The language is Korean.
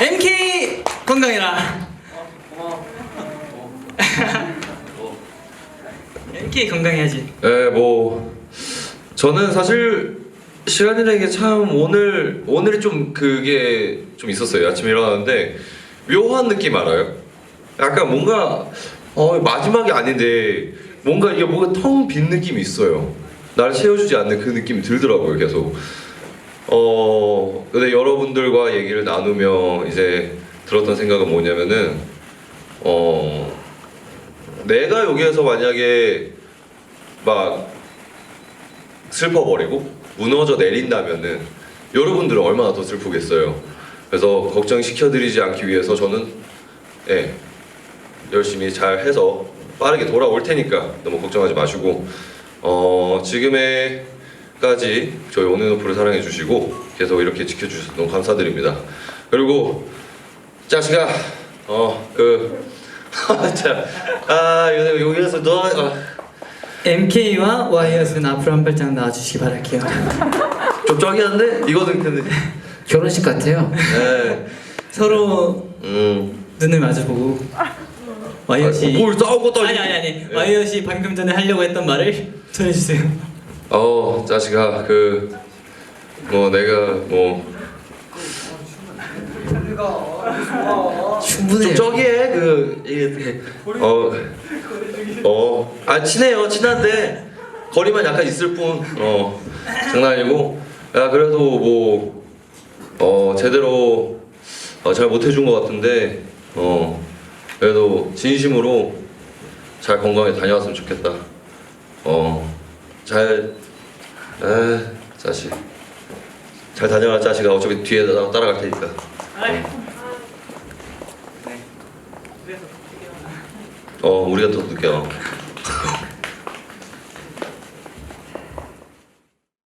MK 건강해라. MK 건강해야지. 네, 뭐 저는 사실 시간이라는 게 참 오늘 오늘이 좀 그게 좀 있었어요. 아침에 일어났는데 묘한 느낌 알아요? 약간 뭔가 어, 마지막이 아닌데 뭔가 이게 뭔가 텅 빈 느낌이 있어요. 날 채워주지 않는 그 느낌이 들더라고요. 계속. 어 근데 여러분들과 얘기를 나누며 이제 들었던 생각은 뭐냐면은 어 내가 여기에서 만약에 막 슬퍼버리고 무너져 내린다면은 여러분들은 얼마나 더 슬프겠어요. 그래서 걱정시켜드리지 않기 위해서 저는 예 열심히 잘 해서 빠르게 돌아올 테니까 너무 걱정하지 마시고 어 지금 에까지 저희 온앤오프를 사랑해 주시고 계속 이렇게 지켜주셔서 너무 감사드립니다. 그리고 자식아 어그 자, 아 여기에서 너 아, MK와 와이엇은 앞으로 한 발짝 나와주시기 바랄게요. 좀 쩌기한데 이거는 근데 결혼식 같아요. 네. 서로 음. 눈을 마주보고 아, 뭘 싸운 것도 아니. 아니 아니 네. 와이엇이 방금 전에 하려고 했던 말을 전해주세요. 어 자식아 그 뭐 내가 뭐. 좀 충분해요. 저기에 그 이게 어어아 친해요. 친한데 거리만 약간 있을 뿐어 장난 아니고. 야 그래도 뭐어 제대로 어, 잘 못해준 것 같은데 어 그래도 진심으로 잘 건강히 다녀왔으면 좋겠다. 어 잘 에 자식. 잘 다녀와 자식아. 어차피 뒤에 나 따라갈 테니까. 어. 우리가 더 늦게 와